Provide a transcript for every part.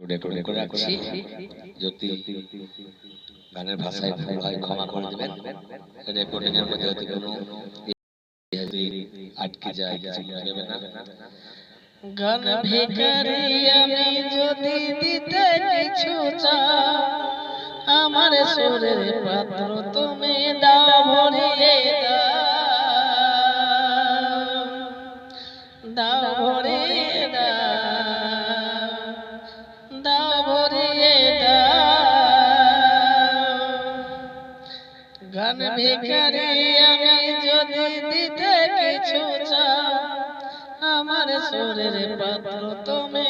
Recording করে রাখছি। যদি গানের ভাষায় ভুল হয় ক্ষমা করে দেবেন রেকর্ডিং এর মধ্যে হয়তো কোনো আটকে যায় কিছু না। গান ভিখারি আমি যদি দিতে কিছু চাও আমার সুরের পাত্র তুমি দাও ভরিয়ে। ভিখারি আমি যদি দিতে কিছু চাও আমার সুরের পাত্র তুমি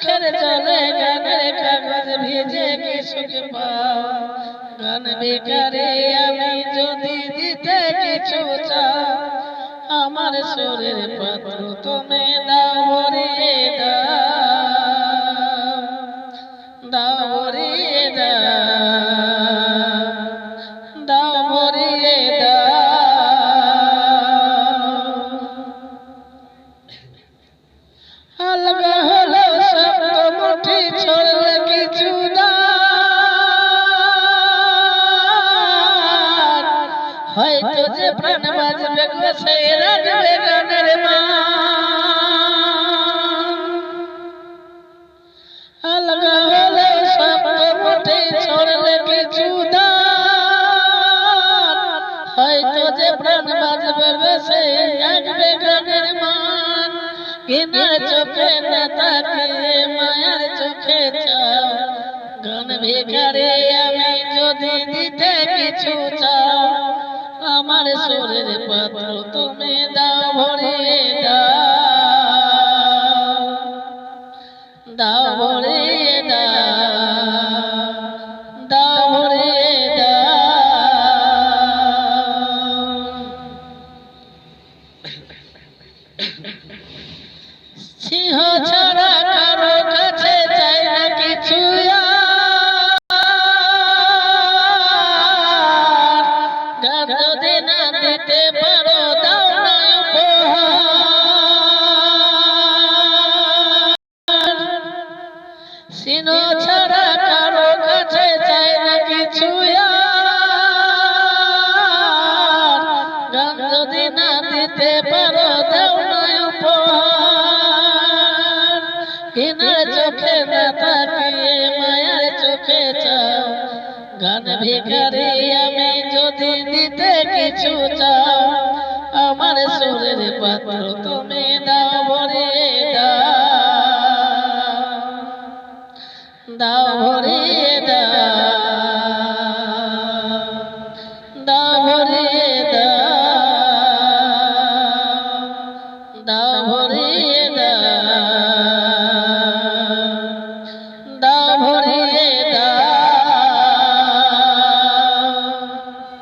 চোখের জলে গানের কাগজ ভিজে কি সুখ পাও গান বেকারে আমি যদি দিতে কিছু চাও, আমার সুরের পাত্র তুমি দাও ভরিয়ে দাও। ভরিয়ে দাও। ভরিয়ে দাও। হয়তো যে প্রাণ বাজবে গো সে রাখবে গানের মান আলগা হলো শব্দ মুঠি ছড়লে কিছু দান হয়তো যে প্রাণ বাজবে গো সে রাখবে গানের মান কিনার চোখে না তাকিয়ে মায়ার চোখে চাও। গান ভিখারে আমি যদি দিতে কিছু চাও আমার সোরের পাত্র তুমি দাও ভরে দাও। দাও ভরিয়ে সিংহ ছাড়া কারও কাছে চাই না কিছু। গান যদি না দিতে পারো, দাও না উপহার কিনার চোখে না তাকিয়ে মায়ার চোখে চাও গান ভিখারি আমি যদি দিতে কিছু চাও, আমার সুরের পাত্র তুমি দাও দাও ভরে দাও